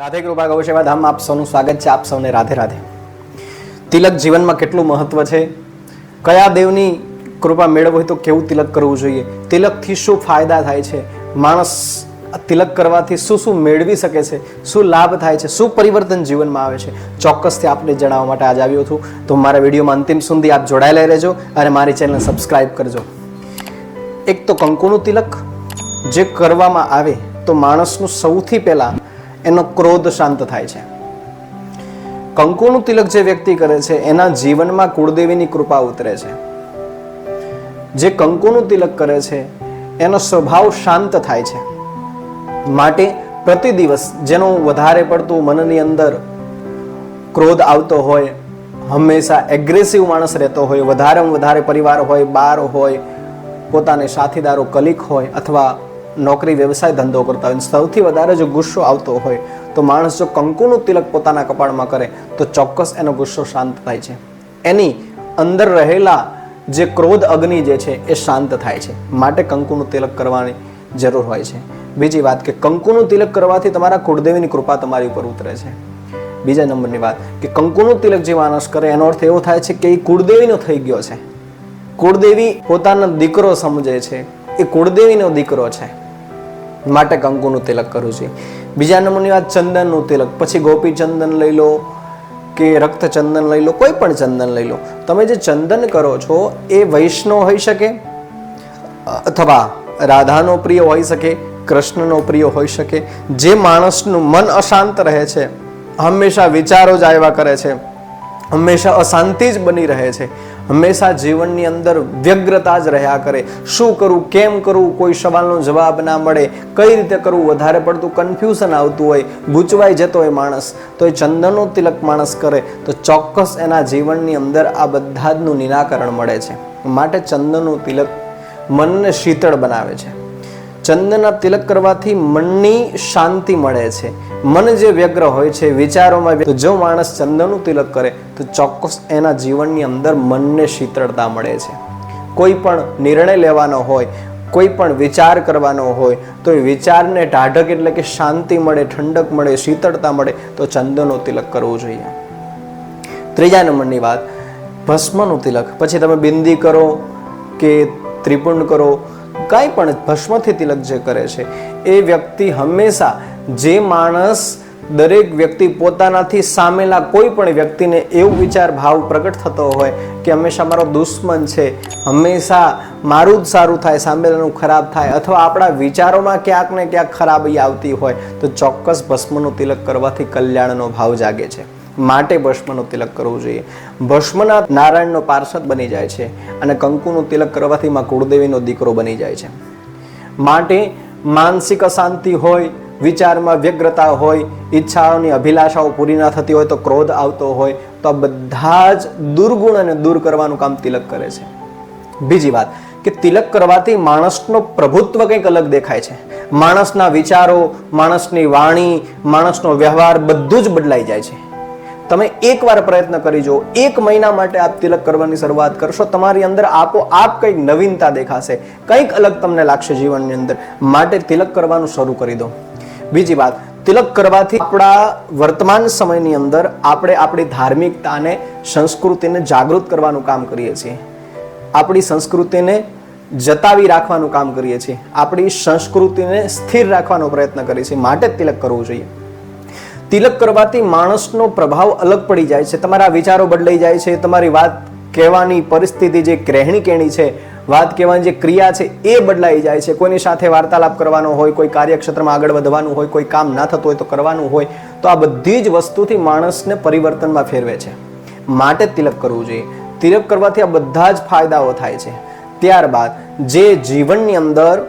રાધે કૃપા ગૌ સેવા ધામમાં આપ સૌનું સ્વાગત છે, આપ સૌને રાધે રાધે. તિલક જીવનમાં કેટલું મહત્વ છે? કયા દેવની કૃપા મેળવવી હોય તો કેવું તિલક કરવું જોઈએ? તિલકથી શું ફાયદા થાય છે? માણસ તિલક કરવાથી શું શું મેળવી શકે છે? શું લાભ થાય છે? શું પરિવર્તન જીવનમાં આવે છે? ચોક્કસથી આપને જણાવવા માટે આજે આવ્યો છું. તો મારા વિડીયોમાં અંતિમ સુધી આપ જોડાયેલા રહેજો અને મારી ચેનલ સબસ્ક્રાઈબ કરજો. એક તો કંકુનું તિલક, જે કરવામાં આવે તો માણસનું સૌથી પહેલાં એનો ક્રોધ શાંત થાય છે. કંકુનું તિલક જે વ્યક્તિ કરે છે, એના જીવનમાં કુળદેવીની કૃપા ઉતરે છે. જે કંકુનું તિલક કરે છે, એનો સ્વભાવ શાંત થાય છે. માટે પ્રતિ દિવસ જેનું વધારે પડતું મનની અંદર ક્રોધ આવતો હોય, હંમેશા એગ્રેસિવ માણસ રહેતો હોય, વધારેમાં વધારે પરિવાર હોય, બાર હોય, પોતાને સાથીદારો, કલિક હોય, અથવા નોકરી, વ્યવસાય ધંધો કરતા હોય સૌથી વધારે જો ગુસ્સો આવતો હોય તો માણસ જો કંકુનું તિલક પોતાના કપાળમાં કરે તો ચોક્કસ એનો ગુસ્સો શાંત થાય છે. એની અંદર રહેલા જે ક્રોધ અગ્નિ જે છે એ શાંત થાય છે. માટે કંકુનું તિલક કરવાની જરૂર હોય છે. બીજી વાત કે કંકુનું તિલક કરવાથી તમારા કુળદેવીની કૃપા તમારી ઉપર ઉતરે છે. બીજા નંબરની વાત કે કંકુનું તિલક જે માણસ કરે એનો અર્થ એવો થાય છે કે એ કુળદેવીનો થઈ ગયો છે. કુળદેવી પોતાનો દીકરો સમજે છે. એ કુળદેવીનો દીકરો છે. માટે કંકુનું તિલક કરું છું. બીજા નંબરની વાત ચંદનનું તિલક. પછી ગોપી ચંદન લઈ લો કે રક્ત ચંદન લઈ લો, કોઈ પણ ચંદન લઈ લો. તમે જે ચંદન કરો છો એ વૈષ્ણવ હોઈ શકે, અથવા રાધાનો પ્રિય હોઈ શકે, કૃષ્ણનો પ્રિય હોઈ શકે. જે માણસનું મન અશાંત રહે છે, હંમેશા વિચારો જ આવ્યા કરે છે. હંમેશા અશાંતિ જ બની રહે છે. હંમેશા જીવનની અંદર વ્યગ્રતા જ રહ્યા કરે. શું કરવું કેમ કરવું કોઈ સવાલનો જવાબ ના મળે. કઈ રીતે કરવું વધારે પડતું કન્ફ્યુઝન આવતું હોય, ગૂંચવાઈ જતો હોય માણસ. તો એ ચંદનનો તિલક માણસ કરે. તો ચોક્કસ એના જીવનની અંદર આ બધા જનું નિરાકરણ મળે છે. માટે ચંદનનું તિલક મનને શીતળ બનાવે છે. ચંદનના તિલક કરવાથી મનની શાંતિ મળે છે. મન જે વ્યગ્ર હોય છે, વિચારોમાં જો માણસ ચંદનનું તિલક કરે, તો ચોક્કસ એના જીવનની અંદર મનને શીતળતા મળે છે. કોઈ પણ નિર્ણય લેવાનો હોય, કોઈ પણ વિચાર કરવાનો હોય, તો એ વિચારને ટાઢક એટલે કે શાંતિ મળે, ઠંડક મળે, શીતળતા મળે, તો ચંદનનું તિલક કરવું જોઈએ. ત્રીજા નંબરની વાત, ભસ્મનું તિલક. પછી તમે બિંદી કરો કે ત્રિપુંડ કરો કાંઈ પણ ભસ્મથી તિલક જે કરે છે, એ વ્યક્તિ હંમેશા જે માણસ દરેક વ્યક્તિ પોતાનાથી સામેલા કોઈ પણ વ્યક્તિને એવું વિચાર ભાવ પ્રગટ થતો હોય કે હંમેશા મારો દુશ્મન છે, હંમેશા મારું જ સારું થાય, સામેલાનું ખરાબ થાય અથવા આપણા વિચારોમાં ક્યાંક ને ક્યાંક ખરાબી આવતી હોય, તો ચોક્કસ ભસ્મનું તિલક કરવાથી કલ્યાણનો ભાવ જાગે છે. માટે ભસ્મનું તિલક કરવું જોઈએ. ભસ્મનાથ નારાયણનો પાર્ષદ બની જાય છે અને કંકુનું તિલક કરવાથી માં કુળદેવીનો દીકરો બની જાય છે. માટે માનસિક અશાંતિ હોય, વિચારમાં વ્યગ્રતા હોય, ઈચ્છાઓની અભિલાષાઓ પૂરી ના થતી હોય તો ક્રોધ આવતો હોય, તો બધા જ દુર્ગુણને દૂર કરવાનું કામ તિલક કરે છે. બીજી વાત કે તિલક કરવાથી માણસનો પ્રભુત્વ કંઈક અલગ દેખાય છે. માણસના વિચારો, માણસની વાણી, માણસનો વ્યવહાર બધું જ બદલાઈ જાય છે. તમે એકવાર પ્રયત્ન કરી જુઓ. એક મહિના માટે આપ તિલક કરવાની શરૂઆત કરશો. તમારી અંદર આપો આપ કંઈક નવીનતા દેખાશે. કંઈક અલગ તમને લાગશે જીવનની અંદર. માટે તિલક કરવાનું શરૂ કરી દો. બીજી વાત, તિલક કરવાથી આપણા વર્તમાન સમયની અંદર આપણે આપણી ધાર્મિકતાને, સંસ્કૃતિને જાગૃત કરવાનું કામ કરીએ છીએ. આપણી સંસ્કૃતિને જતાવી રાખવાનું કામ કરીએ છીએ. આપણી સંસ્કૃતિને સ્થિર રાખવાનો પ્રયત્ન કરીએ છીએ. માટે તિલક કરવું જોઈએ. તિલક કરવાથી માણસનો પ્રભાવ અલગ પડી જાય છે. તમારા વિચારો બદલાઈ જાય છે. તમારી વાત કહેવાની પરિસ્થિતિ જે ક્રહેણી કેણી છે, વાત કહેવાની જે ક્રિયા છે, એ બદલાઈ જાય છે. કોઈની સાથે વાર્તાલાપ કરવાનો હોય, કોઈ કાર્યક્ષેત્રમાં આગળ વધવાનું હોય, કોઈ કામ ના થતું હોય તો કરવાનું હોય, તો આ બધી જ વસ્તુથી માણસને પરિવર્તનમાં ફેરવે છે. માટે તિલક કરવું જોઈએ. તિલક કરવાથી આ બધા જ ફાયદાઓ થાય છે. ત્યારબાદ જે જીવનની અંદર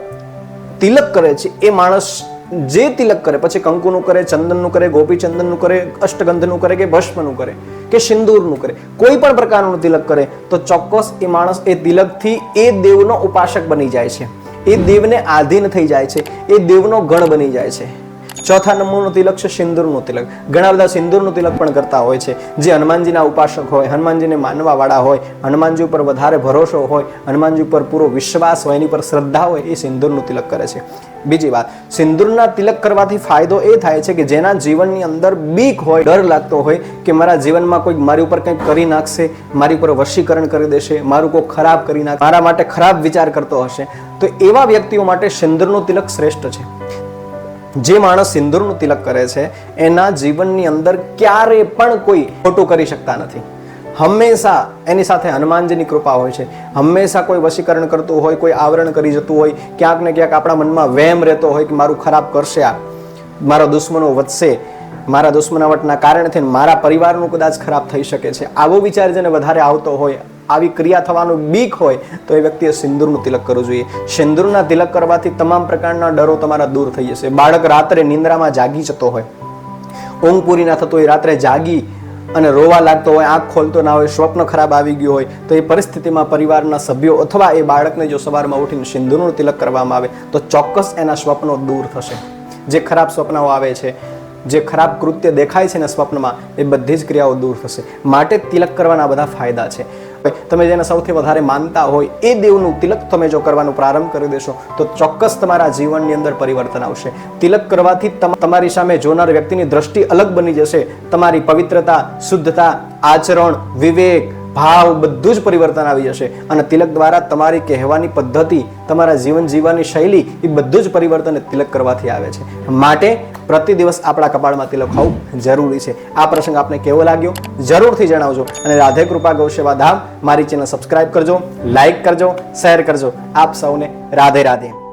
તિલક કરે છે, એ માણસ જે તિલક કરે, પછી કંકુનું કરે, ચંદનનું કરે ગોપી ચંદનનું કરે, અષ્ટગંધનું કરે કે ભસ્મનું કરે કે સિંદૂરનું કરે, કોઈ પણ પ્રકારનું તિલક કરે, તો ચોક્કસ એ માણસ એ તિલકથી એ દેવનો ઉપાસક બની જાય છે. એ દેવને આધીન થઈ જાય છે. એ દેવનો ગણ બની જાય છે. ચોથા નંબરનું તિલક છે સિંદૂરનું તિલક. ઘણા બધા સિંદૂરનું તિલક પણ કરતા હોય છે. જે હનુમાનજીના ઉપાસક હોય, હનુમાનજીને માનવાવાળા હોય, હનુમાનજી ઉપર વધારે ભરોસો હોય, હનુમાનજી ઉપર પૂરો વિશ્વાસ હોય, એની પર શ્રદ્ધા હોય, એ સિંદૂરનું તિલક કરે છે. બીજી વાત, સિંદૂરના તિલક કરવાથી ફાયદો એ થાય છે કે જેના જીવનની અંદર બીક હોય, ડર લાગતો હોય કે મારા જીવનમાં કોઈ મારી ઉપર કંઈક કરી નાખશે, મારી ઉપર વશીકરણ કરી દેશે, મારું કોઈ ખરાબ કરી નાખશે, મારા માટે ખરાબ વિચાર કરતો હશે, તો એવા વ્યક્તિઓ માટે સિંદૂરનું તિલક શ્રેષ્ઠ છે. જે માણસ સિંદૂરનું તિલક કરે છે, એના જીવનની અંદર ક્યારે પણ કોઈ ખોટું કરી શકતા નથી. હંમેશા એની સાથે હનુમાનજીની કૃપા હોય છે. હંમેશા કોઈ વશીકરણ કરતું હોય, કોઈ આવરણ કરી જતું હોય, ક્યાંક ને ક્યાંક આપણા મનમાં વહેમ રહેતો હોય કે મારું ખરાબ કરશે આ, મારા દુશ્મનો વધશે, મારા દુશ્મનાવટના કારણથી મારા પરિવારનું કદાચ ખરાબ થઈ શકે છે. આવો વિચાર જેને વધારે આવતો હોય આવી ક્રિયા થવાનું બીક હોય તો એ વ્યક્તિએ સિંદૂરનું તિલક કરવું જોઈએ. સિંદૂરના તિલક કરવાથી તમામ પ્રકારના ડરો તમારા દૂર થઈ જશે. બાળક રાત્રે નિંદ્રામાં જાગી જતો હોય. ઊંઘ પૂરી ના થતો હોય, રાત્રે જાગી અને રોવા લાગતો હોય, આંખ ખોલતો ના હોય, સ્વપ્ન ખરાબ આવી ગયું હોય, તો એ પરિસ્થિતિમાં પરિવારના સભ્યો અથવા એ બાળકને જો સવારમાં ઉઠીને સિંદૂરનું તિલક કરવામાં આવે, તો ચોક્કસ એના સ્વપ્નો દૂર થશે. જે ખરાબ સ્વપ્નો આવે છે, જે ખરાબ કૃત્ય દેખાય છે ને સ્વપ્નમાં, એ બધી જ ક્રિયાઓ દૂર થશે. માટે તિલક કરવાના બધા ફાયદા છે. તમે જેને સૌથી વધારે માનતા હોય એ દેવનું તિલક તમે જો કરવાનું પ્રારંભ કરી દેશો, તો ચોક્કસ તમારા જીવનની અંદર પરિવર્તન આવશે. તિલક કરવાથી તમ- તમારી સામે જોનાર વ્યક્તિની દ્રષ્ટિ અલગ બની જશે. તમારી પવિત્રતા, શુદ્ધતા, આચરણ, વિવેક, ભાવ બધું જ પરિવર્તન આવી જશે. અને તિલક દ્વારા તમારી કહેવાની પદ્ધતિ, તમારા જીવન જીવવાની શૈલી, એ બધું જ પરિવર્તન તિલક કરવાથી આવે છે. માટે પ્રતિ દિવસ આપણા કપાળમાં તિલક હોવું જરૂરી છે. આ પ્રસંગ આપને કેવો લાગ્યો? જરૂરથી જણાવજો. અને રાધે કૃપા ગૌસેવા ધામ, મારી ચેનલ સબસ્ક્રાઇબ કરજો લાઈક કરજો શેર કરજો. આપ સૌને રાધે રાધે.